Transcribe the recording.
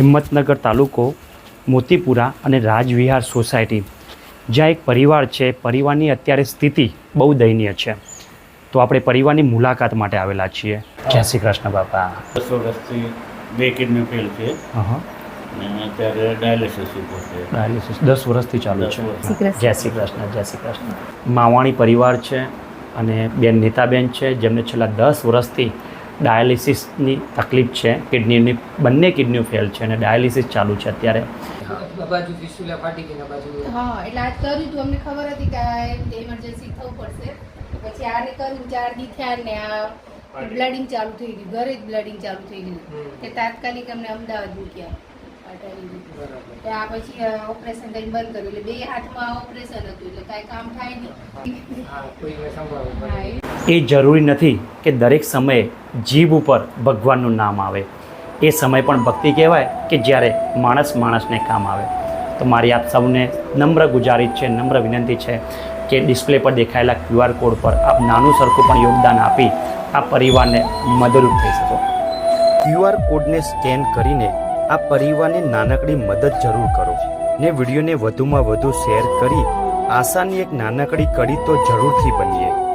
હિંમતનગર તાલુકો મોતીપુરા અને રાજવિહાર સોસાયટી જ્યાં એક પરિવાર છે. પરિવારની અત્યારે સ્થિતિ બહુ દયનીય છે. તો આપણે પરિવારની મુલાકાત માટે આવેલા છીએ. જય શ્રી કૃષ્ણ બાપા. દસ વર્ષથી બે કિડની ફેલ છે. અત્યારે ડાયાલિસિસ ઉપર છે. ડાયાલિસિસ દસ વર્ષથી ચાલુ છે. જય શ્રી કૃષ્ણ જય શ્રી કૃષ્ણ. માવાણી પરિવાર છે અને બેન નીતાબેન છે જેમને છેલ્લા દસ વર્ષથી ડાયાલિસિસની તકલીફ છે કિડનીની બંને કિડનીઓ ફેલ છે અને ડાયાલિસિસ ચાલુ છે અત્યારે. બાજુ ફિસ્ટુલા ફાટી ગઈ બાજુ? હા એટલે આજ કર્યું હતું અમને ખબર હતી કે આ ઇમરજન્સી થવું પડશે. પછી આને કર્યું ચાર દી થયા ને આ બ્લડિંગ ચાલુ થઈ ગયું ઘરે જ બ્લડિંગ ચાલુ થઈ ગયું. તે તાત્કાલિક અમને અમદાવાદ મૂક્યા તો આ પછી ઓપરેશન કરીને બંધ કર્યું. એટલે બે હાથમાં ઓપરેશન હતું એટલે કાંઈ કામ થાય નહીં. એ જરૂરી નથી કે દરેક સમયે જીભ ઉપર ભગવાનનું નામ આવે. એ સમય પણ ભક્તિ કહેવાય કે જ્યારે માણસ માણસને કામ આવે. તો મારી આપ સૌને નમ્ર ગુજારિશ છે, નમ્ર વિનંતી છે કે ડિસ્પ્લે પર દેખાયેલા ક્યુઆર કોડ પર આપ નાનું સરખું પણ યોગદાન આપી આ પરિવારને મદદરૂપ થઈ શકો. ક્યુઆર કોડને સ્કેન કરીને આ પરિવારને નાનકડી મદદ જરૂર કરો ને વિડીયોને વધુમાં વધુ શેર કરી આશાની એક નાનકડી કડી તો જરૂરથી બનીએ.